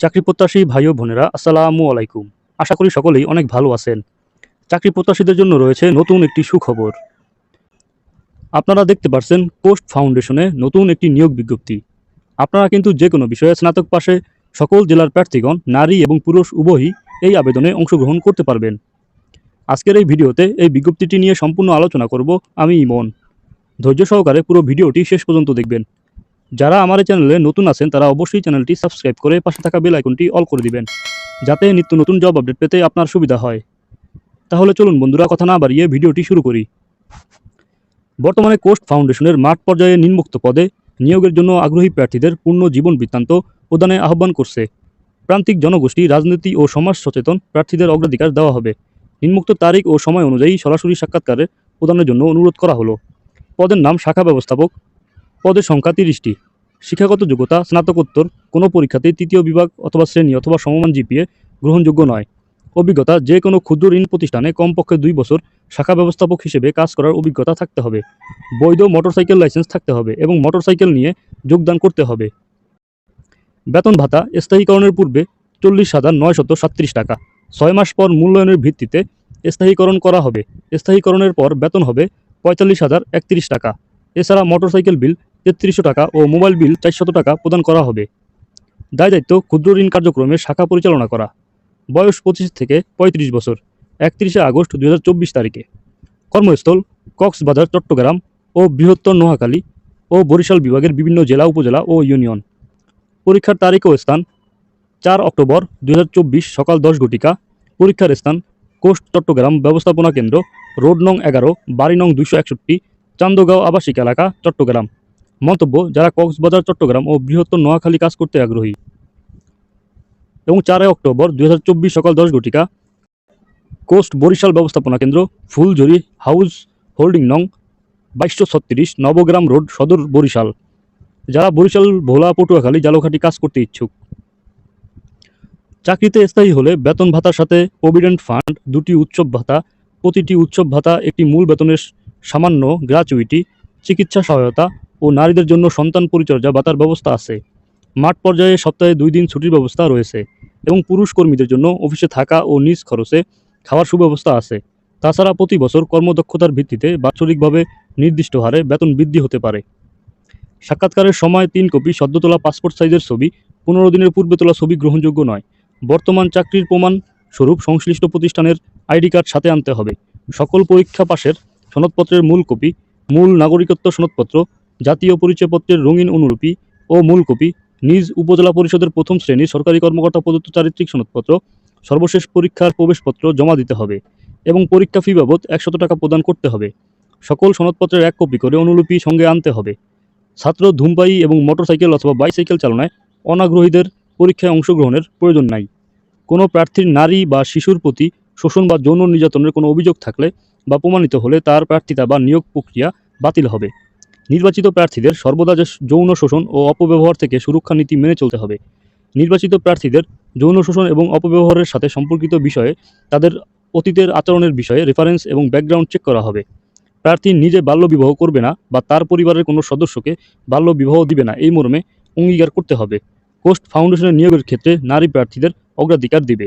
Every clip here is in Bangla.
চাকরি প্রত্যাশী ভাই ও বোনেরা, আসসালামু আলাইকুম। আশা করি সকলেই অনেক ভালো আছেন। চাকরি প্রত্যাশীদের জন্য রয়েছে নতুন একটি সুখবর। আপনারা দেখতে পাচ্ছেন পোস্ট ফাউন্ডেশনে নতুন একটি নিয়োগ বিজ্ঞপ্তি। আপনারা কিন্তু যে কোনো বিষয়ে স্নাতক পাশে সকল জেলার প্রার্থীগণ, নারী এবং পুরুষ উভয়ই এই আবেদনে অংশগ্রহণ করতে পারবেন। আজকের এই ভিডিওতে এই বিজ্ঞপ্তিটি নিয়ে সম্পূর্ণ আলোচনা করব আমি ইমন। ধৈর্য সহকারে পুরো ভিডিওটি শেষ পর্যন্ত দেখবেন। যারা আমার এই চ্যানেলে নতুন আছেন, তারা অবশ্যই চ্যানেলটি সাবস্ক্রাইব করে পাশে থাকা বেল আইকনটি অল করে দিবেন, যাতে নিত্য নতুন জব আপডেট পেতে আপনার সুবিধা হয়। তাহলে চলুন বন্ধুরা, কথা না বাড়িয়ে ভিডিওটি শুরু করি। বর্তমানে কোস্ট ফাউন্ডেশনের মাঠ পর্যায়ে নিম্মুক্ত পদে নিয়োগের জন্য আগ্রহী প্রার্থীদের পূর্ণ জীবন বৃত্তান্ত প্রদানে আহ্বান করছে। প্রান্তিক জনগোষ্ঠী, রাজনীতি ও সমাজ সচেতন প্রার্থীদের অগ্রাধিকার দেওয়া হবে। নিম্মুক্ত তারিখ ও সময় অনুযায়ী সরাসরি সাক্ষাৎকারের প্রদানের জন্য অনুরোধ করা হলো। পদের নাম শাখা ব্যবস্থাপক পদের সংখ্যা তিরিশটি। শিক্ষাগত যোগ্যতা, স্নাতকোত্তর, কোনো পরীক্ষাতে তৃতীয় বিভাগ অথবা শ্রেণি অথবা সমমান জিপিএ গ্রহণযোগ্য নয়। অভিজ্ঞতা, যে কোনো ক্ষুদ্র ঋণ প্রতিষ্ঠানে কমপক্ষে দুই বছর শাখা ব্যবস্থাপক হিসেবে কাজ করার অভিজ্ঞতা থাকতে হবে। বৈধ মোটরসাইকেল লাইসেন্স থাকতে হবে এবং মোটরসাইকেল নিয়ে যোগদান করতে হবে। বেতন ভাতা স্থায়ীকরণের পূর্বে চল্লিশ হাজার নয়শত সাতত্রিশ টাকা। ছয় মাস পর মূল্যায়নের ভিত্তিতে স্থায়ীকরণ করা হবে। স্থায়ীকরণের পর বেতন হবে পঁয়তাল্লিশ হাজার একত্রিশ টাকা। এছাড়া মোটরসাইকেল বিল তেত্রিশশো টাকা ও মোবাইল বিল চারশত টাকা প্রদান করা হবে। দায় দায়িত্ব ক্ষুদ্র ঋণ কার্যক্রমে শাখা পরিচালনা করা। বয়স পঁচিশ থেকে পঁয়ত্রিশ বছর, একত্রিশে আগস্ট দু হাজার চব্বিশ তারিখে। কর্মস্থল, কক্সবাজার, চট্টগ্রাম ও বৃহত্তর নোয়াখালী ও বরিশাল বিভাগের বিভিন্ন জেলা, উপজেলা ও ইউনিয়ন। পরীক্ষার তারিখ ও স্থান, চার অক্টোবর দু হাজার চব্বিশ সকাল দশ ঘটিকা। পরীক্ষার স্থান, কোস্ট চট্টগ্রাম ব্যবস্থাপনা কেন্দ্র, রোড নং এগারো, বাড়ি নং দুইশো একষট্টি চান্দগাঁও আবাসিক এলাকা, চট্টগ্রাম। মন্তব্য, যারা কক্সবাজার, চট্টগ্রাম ও বৃহত্তর নোয়াখালী কাজ করতে আগ্রহী। এবং চারই অক্টোবর দুই হাজার চব্বিশ সকাল দশ ঘটিকা, কোস্ট বরিশাল ব্যবস্থাপনা কেন্দ্র, ফুলঝুরি হাউস হোল্ডিং নং বাইশশো ছত্রিশ, নবগ্রাম রোড, সদর বরিশাল। যারা বরিশাল, ভোলা, পটুয়াখালী জালকাঠি কাজ করতে ইচ্ছুক। চাকরিতে স্থায়ী হলে বেতন ভাতার সাথে প্রভিডেন্ট ফান্ড, দুটি উৎসব ভাতা, প্রতিটি উৎসব ভাতা একটি মূল বেতনের সামান্য গ্র্যাচুইটি চিকিৎসা সহায়তা ও নারীদের জন্য সন্তান পরিচর্যা ভাতার ব্যবস্থা আছে। মাঠ পর্যায়ে সপ্তাহে দুই দিন ছুটির ব্যবস্থা রয়েছে এবং পুরুষ কর্মীদের জন্য অফিসে থাকা ও নিজ খরচে খাওয়ার সুব্যবস্থা আছে। তাছাড়া প্রতি বছর কর্মদক্ষতার ভিত্তিতে বাৎসরিকভাবে নির্দিষ্ট হারে বেতন বৃদ্ধি হতে পারে। সাক্ষাৎকারের সময় তিন কপি সদ্য তোলা পাসপোর্ট সাইজের ছবি, পনেরো দিনের পূর্বে তোলা ছবি গ্রহণযোগ্য নয়। বর্তমান চাকরির প্রমাণ স্বরূপ সংশ্লিষ্ট প্রতিষ্ঠানের আইডি কার্ড সাথে আনতে হবে। সকল পরীক্ষা পাশের সনদপত্রের মূল কপি, মূল নাগরিকত্ব সনদপত্র, জাতীয় পরিচয়পত্রের রঙিন অনুলিপি ও মূল কপি, নিজ উপজেলা পরিষদের প্রথম শ্রেণির সরকারি কর্মকর্তা প্রদত্ত চারিত্রিক সনদপত্র, সর্বশেষ পরীক্ষার প্রবেশপত্র জমা দিতে হবে এবং পরীক্ষা ফি বাবদ একশত টাকা প্রদান করতে হবে। সকল সনদপত্রের এক কপি করে অনুলিপি সঙ্গে আনতে হবে। ছাত্র, ধূমপায়ী এবং মোটরসাইকেল অথবা বাইসাইকেল চালনায় অনাগ্রহীদের পরীক্ষায় অংশগ্রহণের প্রয়োজন নাই। কোনো প্রার্থীর নারী বা শিশুর প্রতি শোষণ বা যৌন নির্যাতনের কোনো অভিযোগ থাকলে বা প্রমাণিত হলে তার প্রার্থিতা বা নিয়োগ প্রক্রিয়া বাতিল হবে। নির্বাচিত প্রার্থীদের সর্বদা যে যৌন শোষণ ও অপব্যবহার থেকে সুরক্ষা নীতি মেনে চলতে হবে। নির্বাচিত প্রার্থীদের যৌন শোষণ এবং অপব্যবহারের সাথে সম্পর্কিত বিষয়ে তাদের অতীতের আচরণের বিষয়ে রেফারেন্স এবং ব্যাকগ্রাউন্ড চেক করা হবে। প্রার্থী নিজে বাল্যবিবাহ করবে না বা তার পরিবারের কোনো সদস্যকে বাল্যবিবাহ দিবে না এই মর্মে অঙ্গীকার করতে হবে। কোস্ট ফাউন্ডেশনের নিয়োগের ক্ষেত্রে নারী প্রার্থীদের অগ্রাধিকার দিবে।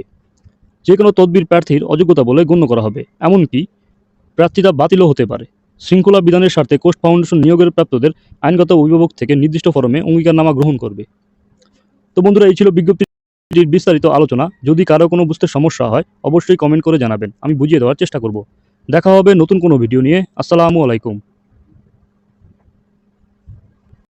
যে কোনো তদবির প্রার্থীর অযোগ্যতা বলে গণ্য করা হবে। এমনকি প্রার্থীতা বাতিলও হতে পারে। শৃঙ্খলা বিধানের স্বার্থে কোস্ট ফাউন্ডেশন নিয়োগের প্রাপ্তদের আইনগত অভিভাবক থেকে নির্দিষ্ট ফরমে অঙ্গীকারনামা গ্রহণ করবে। তো বন্ধুরা, এই ছিল বিজ্ঞপ্তির বিস্তারিত আলোচনা। যদি কারও কোনো বুঝতে সমস্যা হয়, অবশ্যই কমেন্ট করে জানাবেন। আমি বুঝিয়ে দেওয়ার চেষ্টা করব। দেখা হবে নতুন কোনো ভিডিও নিয়ে। আসসালামু আলাইকুম।